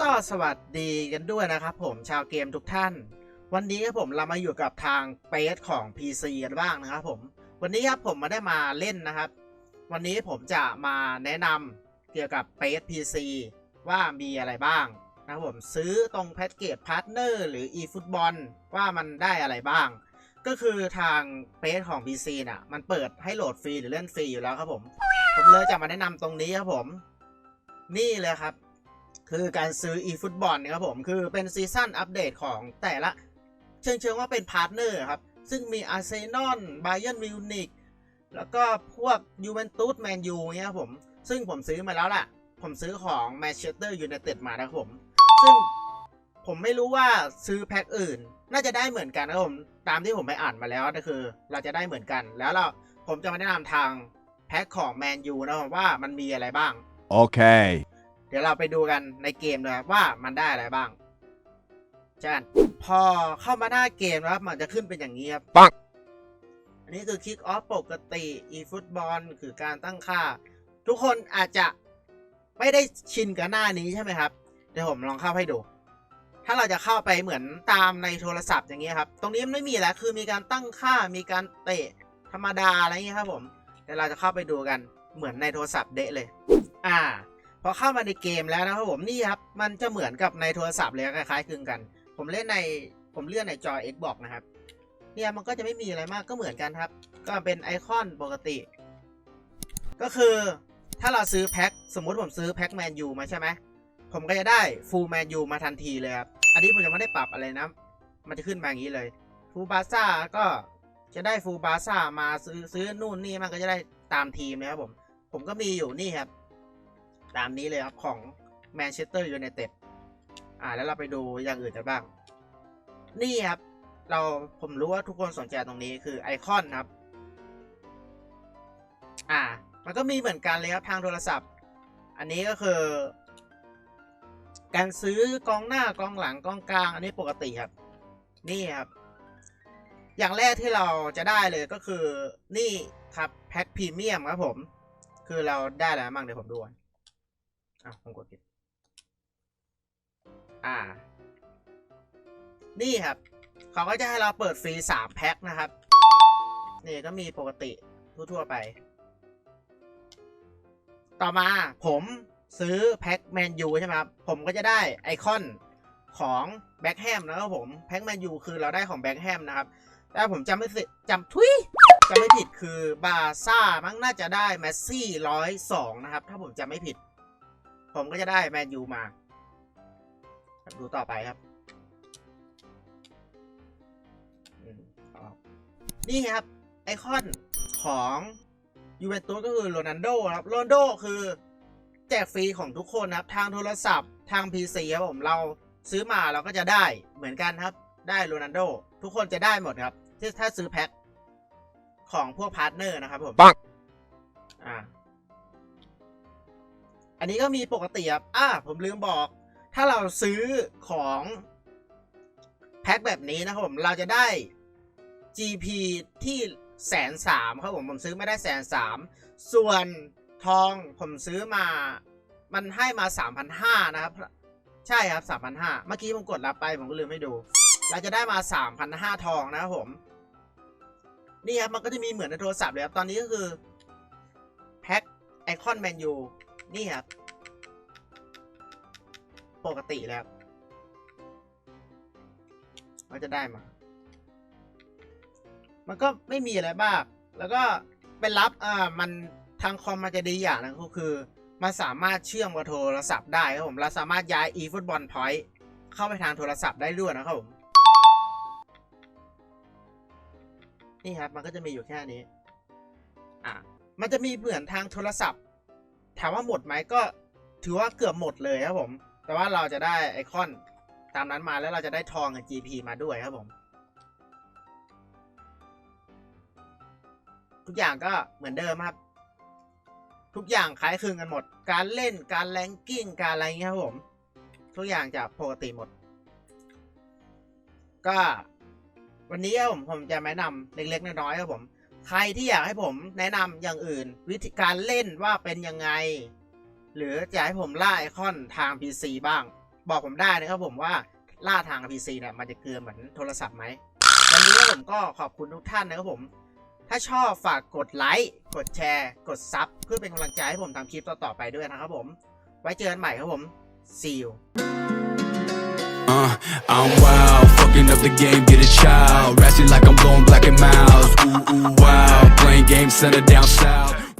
ก็สวัสดีกันด้วยนะครับผมชาวเกมทุกท่าน วันนี้ครับผมเรามาอยู่กับทางเปสของ PC กันบ้างนะครับผมวันนี้ครับผมมาได้มาเล่นนะครับ วันนี้ผมจะมาแนะนำเกี่ยวกับเปส PC ว่ามีอะไรบ้าง นะครับผมซื้อตรงแพ็กเกจพาร์ทเนอร์หรือ eFootball ว่ามันได้อะไรบ้าง ก็คือทางเปสของ PC น่ะ มันเปิดให้โหลดฟรีหรือเล่นฟรีอยู่แล้วครับผม ผมเลยจะมาแนะนำตรงนี้ครับผม นี่เลยครับ คือการซื้อ eFootball นี่ครับผมคือเป็นซีซั่นอัปเดตของแต่ละ เชิงเชิงว่าเป็นพาร์ทเนอร์ครับ ซึ่งมีอาร์เซนอลไบเ e นมิวนิกแล้วก็พวกยูเวนตุสแมนยูเนี่ยครับผม ซึ่งผมซื้อมาแล้วล่ะ ผมซื้อของแมนเชสเตอร์ยูไนเต็ดมานะครับผม ซึ่งผมไม่รู้ว่าซื้อแพ็คอื่น น่าจะได้เหมือนกันนะครับผมตามที่ผมไปอ่านมาแล้วก็คือ เราจะได้เหมือนกันแล้วเราผมจะมาแนะนำทางแพ็คของแมนยูนะครับว่ามันมีอะไรบ้าง Okay. เดี๋ยวเราไปดูกันในเกมเลยครับว่ามันได้อะไรบ้างเช่นพอเข้ามาหน้าเกมนะครับ มันจะขึ้นเป็นอย่างนี้ครับปังอันนี้คือ Kick Off ปกติ eFootball คือการตั้งค่า ทุกคนอาจจะไม่ได้ชินกับหน้านี้ใช่ไหมครับ เดี๋ยวผมลองเข้าให้ดู ถ้าเราจะเข้าไปเหมือนตามในโทรศัพท์อย่างเงี้ยครับ ตรงนี้ไม่มีแล้วคือมีการตั้งค่า มีการเตะธรรมดาอะไรเงี้ยครับผมเดี๋ยวเราจะเข้าไปดูกันเหมือนในโทรศัพท์เดะเลย อ่า พอเข้ามาในเกมแล้วนะครับผมนี่ครับ มันจะเหมือนกับในโทรศัพท์เลยคล้ายๆคลึงกัน ผมเล่นในผมเลื่อนในจอ Xbox นะครับ เนี่ยมันก็จะไม่มีอะไรมากก็เหมือนกันครับ ก็เป็นไอคอนปกติ ก็คือถ้าเราซื้อแพ็คสมมุติผมซื้อแพ็คแมนยูมาใช่ไหม ผมก็จะได้ฟูลแมนยูมาทันทีเลยครับ อันนี้ผมยังไม่ได้ปรับอะไรนะ มันจะขึ้นมาอย่างนี้เลยฟูลบาซ่าก็จะได้ฟูลบาซ่ามาซื้อซื้อนู่นนี่มันก็จะได้ตามทีมเลยครับผม ผมก็มีอยู่นี่ครับ ตามนี้เลยครับของแมนเชสเตอร์ยูไนเต็ดอ่าแล้วเราไปดูอย่างอื่นกันบ้าง นี่ครับ เราผมรู้ว่าทุกคนสนใจตรงนี้คือไอคอนครับ อ่า มันก็มีเหมือนกันเลยครับทางโทรศัพท์ อันนี้ก็คือ การซื้อกองหน้ากองหลังกองกลาง อันนี้ปกติครับ นี่ครับ อย่างแรกที่เราจะได้เลยก็คือนี่ครับแพ็คพรีเมียมครับผม คือเราได้แล้วมั่งเดี๋ยวผมดูอนอะผมกดผิดอ่า นี่ครับ เขาก็จะให้เราเปิดฟรีสามแพ็คนะครับ นี่ก็มีปกติทั่วๆไป ต่อมาผม ซื้อแพ็คแมนยูใช่ไหมครับ ผมก็จะได้ไอคอนของแบ็คแฮมนะครับผมแพ็คแมนยูคือเราได้ของแบ็คแฮมนะครับ แต่ผมจำไม่ผิดจำทุยจำไม่ผิดคือบาซ่ามั้งน่าจะได้แมสซี่ร้อยสองนะครับ ถ้าผมจำไม่ผิด ผมก็จะได้แมนยูมา ดูต่อไปครับอืมออนี่ครับ ไอคอนของยูเวนตุสก็คือโรนัลโดครับโรนัลโดคือ แจกฟรีของทุกคนนะครับ ทางโทรศัพท์ ทาง PC ครับผมเราซื้อมาเราก็จะได้เหมือนกันครับ ได้โรนัลโดทุกคนจะได้หมดครับที่ถ้าซื้อแพ็คของพวกพาร์ทเนอร์นะครับผมปังอ่าอันนี้ก็มีปกติครับอ่าผมลืมบอก ถ้าเราซื้อของแพ็คแบบนี้นะครับผมเราจะได้ GP ที่แสนสามครับผมผมซื้อไม่ได้แสนสามส่วน ทองผมซื้อมา มันให้มาสามพันห้านะครับ ใช่ครับสามพันห้าเมื่อกี้ผมกดรับไปผมก็ลืมไม่ดู เราจะได้มาสามพันห้าทองนะครับผม นี่ครับ มันก็จะมีเหมือนในโทรศัพท์เลยครับ ตอนนี้ก็คือแพ็คไอคอนแมนยูนี่ครับ ปกติแล้วมันจะได้มา มันก็ไม่มีอะไรบ้าง แล้วก็เป็นรับอ่ามัน ทางคอมมันจะดีอย่างนะก็คือ มันสามารถเชื่อมกับโทรศัพท์ได้ครับผมเราสามารถย้าย eFootball Point เข้าไปทางโทรศัพท์ได้ด้วยนะครับผมนี่ครับมันก็จะมีอยู่แค่นี้อะมันจะมีเหมือนทางโทรศัพท์ ถามว่าหมดไหมก็ถือว่าเกือบหมดเลยครับผม แต่ว่าเราจะได้ไอคอนตามนั้นมาแล้วเราจะได้ทองกับ GP มาด้วยครับผม ทุกอย่างก็เหมือนเดิมครับ ทุกอย่างคล้ายคลึงกันหมด การเล่นการแรงกิ้งการอะไรเงี้ยครับผม ทุกอย่างจะปกติหมด ก็ วันนี้ครับผมผมจะแนะนำเล็กๆน้อยๆครับผม ใครที่อยากให้ผมแนะนำอย่างอื่น วิธีการเล่นว่าเป็นยังไง หรืออยากให้ผมล่าไอคอนทาง PC บ้าง บอกผมได้นะครับผมว่าล่าทาง PC เนี่ยมันจะเกลือเหมือนโทรศัพท์ไหมวันนี้ผมก็ขอบคุณทุกท่านนะครับผม ถ้าชอบฝากกดไลค์ กดแชร์ กดซับเพื่อเป็นกำลังใจให้ผมทำคลิปต่อๆไปด้วยนะครับผม ไว้เจอกันใหม่ครับผม see you Uh, I'm wild, fucking up the game, get a child. Ratchet like I'm blowing black and miles. Ooh, ooh, wow. Playing games, center down south.